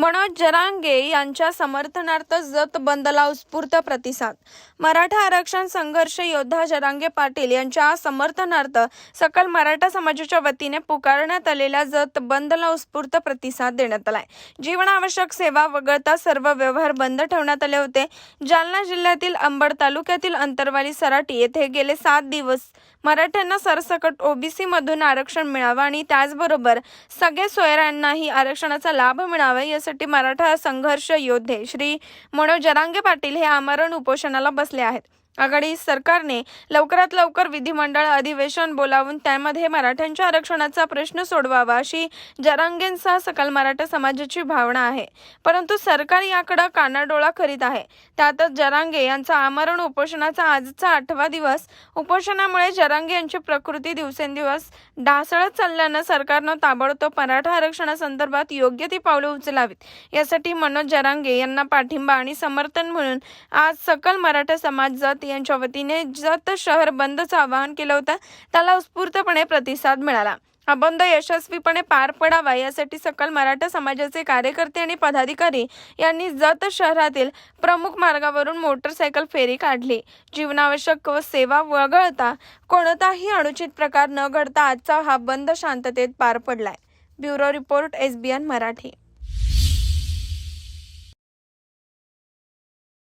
मनोज जरांगे यांच्या समर्थनार्थ जत बंदला उत्स्फूर्त प्रतिसाद. मराठा आरक्षण संघर्ष योद्धा जरांगे पाटील यांच्या समर्थनार्थ सकल मराठा समाजाच्या वतीने पुकारण्यात आलेल्या जत बंदला उत्स्फूर्त प्रतिसाद देण्यात आलाय. जीवनावश्यक सेवा वगळता सर्व व्यवहार बंद ठेवण्यात आले होते. जालना जिल्ह्यातील अंबड तालुक्यातील अंतरवाली सराटी येथे गेले सात दिवस मराठ्यांना सरसकट ओबीसी मधून आरक्षण मिळावं आणि त्याचबरोबर सगळ्या सोयऱ्यांनाही आरक्षणाचा लाभ मिळावा यासाठी मराठा संघर्ष योद्धे श्री मनोज जरांगे पाटील हे आमरण उपोषणाला बसले आहेत. आघाडी सरकारने लवकरात लवकर विधिमंडळ अधिवेशन बोलावून त्यामध्ये मराठ्यांच्या आरक्षणाचा प्रश्न सोडवावा अशी जरांगेंसह सकल मराठा समाजाची भावना आहे. परंतु सरकार याकडे कानाडोळा करीत आहे. त्यातच जरांगे यांचा आमरण उपोषणाचा आजचा आठवा दिवस. उपोषणामुळे जरांगे यांची प्रकृती दिवसेंदिवस ढासळत चालल्यानं सरकारनं ताबडतोब मराठा आरक्षणासंदर्भात योग्य ती पावलं उचलावीत. यासाठी मनोज जरांगे यांना पाठिंबा आणि समर्थन म्हणून आज सकल मराठा समाजात जत यांच्या वतीने जत शहर बंदचं आवाहन केलं होतं. त्याला उत्स्फूर्तपणे प्रतिसाद मिळाला. हा बंद यशस्वीपणे पार पडावा यासाठी सकल मराठा समाजाचे कार्यकर्ते आणि पदाधिकारी यांनी जत शहरातील प्रमुख मार्गावरून मोटरसायकल फेरी काढली. जीवनावश्यक व सेवा वगळता कोणताही अनुचित प्रकार न घडता आजचा हा बंद शांततेत पार पडलाय. Bureau report SBN Marathi.